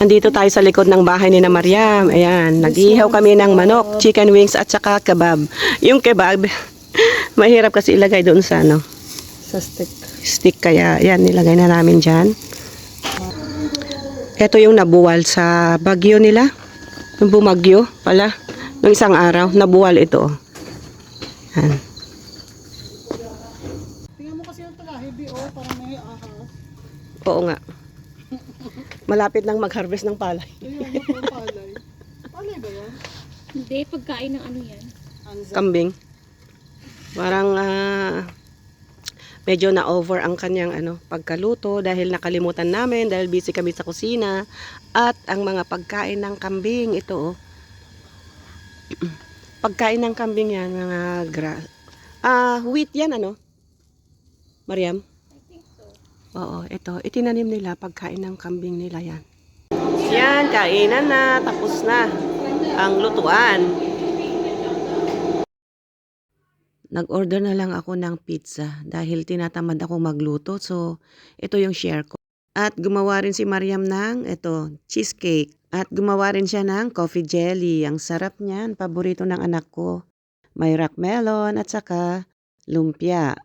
Andito tayo sa likod ng bahay ni na Mariam. Ayan, nag-ihaw kami ng manok, chicken wings at saka kebab. Yung kebab, mahirap kasi ilagay doon sa ano, Sa stick. stick kaya yan nilagay na namin dyan. Ito yung nabuwal sa bagyo nila. Yung bumagyo pala. Nung isang araw, nabuwal ito. Yan. Tingnan mo kasi yung taga heavy oh, parang may ahas. Oo nga. Malapit nang mag-harvest ng palay. Tingnan mo po palay. Palay ba yan? Hindi, pagkain ng ano yan. Anza. Kambing. Parang ah, medyo na-over ang kanyang ano, pagkaluto dahil nakalimutan namin dahil busy kami sa kusina at ang mga pagkain ng kambing ito oh. Pagkain ng kambing yan, mga grass. Ah, wheat yan ano? Mariam? Oo, ito. Itinanim nila pagkain ng kambing nila yan. Yan, kainan na. Tapos na ang lutuan. Nag-order na lang ako ng pizza dahil tinatamad ako magluto. So, ito yung share ko. At gumawa rin si Mariam ng ito, cheesecake. At gumawa rin siya ng coffee jelly. Ang sarap niyan. Paborito ng anak ko. May rock melon at saka lumpia.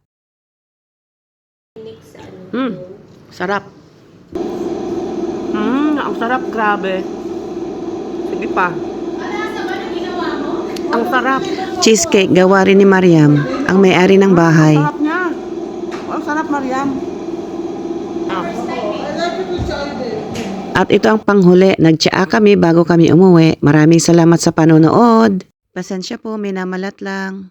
Hmm, sarap. Hmm, ang sarap. Grabe. Sige pa. Ang sarap. Cheesecake, gawa rin ni Mariam, ang may-ari ng bahay. Sarap niya. Ang sarap, Mariam. At ito ang panghuli. Nagtsaa kami bago kami umuwi. Maraming salamat sa panonood. Pasensya po, minamalat lang.